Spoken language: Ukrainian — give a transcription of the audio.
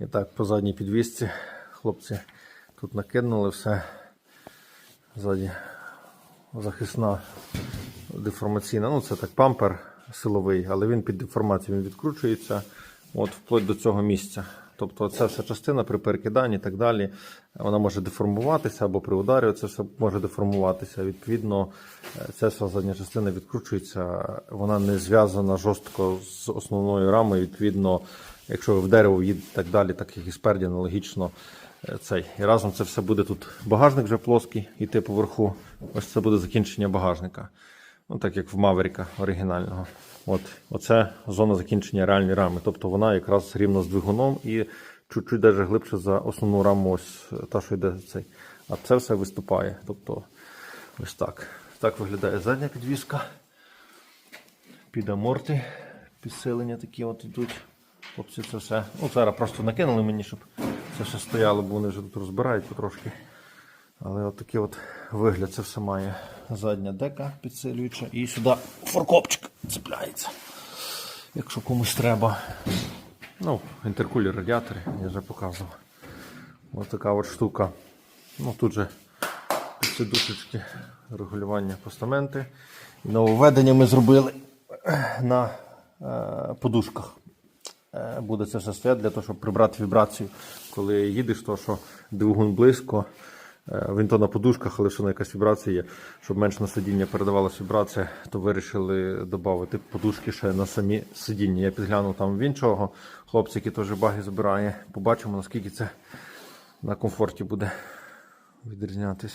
І так, по задній підвісці хлопці тут накинули все. Ззаді захисна деформаційна. Ну, це так пампер силовий, але він під деформацією відкручується от, вплоть до цього місця. Тобто ця вся частина при перекиданні і так далі, вона може деформуватися або при ударі це все може деформуватися. Відповідно, ця вся задня частина відкручується, вона не зв'язана жорстко з основною рамою. Відповідно, якщо ви в дерево їдете так далі, так як і спереді, аналогічно е, цей. І разом це все буде тут багажник вже плоский, іти поверху. Ось це буде закінчення багажника. Ну, так як в Маверіка оригінального. От, оце зона закінчення реальної рами. Тобто вона якраз рівно з двигуном і чуть-чуть даже глибше за основну раму, ось та, що йде цей. А це все виступає. Тобто, ось так. Так виглядає задня підвіска. Під аморти. Підсилення такі от йдуть. Хлопці це все. Ну, зараз просто накинули мені, щоб це все стояло, бо вони вже тут розбирають потрошки. Але от такий от вигляд це все має. Задня дека підсилююча. І сюди форкопчик цепляється. Якщо комусь треба. Ну, інтеркулер радіатори, я вже показував. Ось така от штука. Ну тут же підсидушечки, регулювання постаменти. Нововведення ми зробили на е, подушках. Е, буде це все стояти для того, щоб прибрати вібрацію, коли їдеш, то що двигун близько. е, Він то на подушках, але що на якась вібрація є. Щоб менше на сидіння передавалася вібрація, то вирішили додати подушки ще на самі сидіння. Я підглянув там в іншого хлопця, який теж баги збирає. Побачимо, наскільки це на комфорті буде відрізнятися.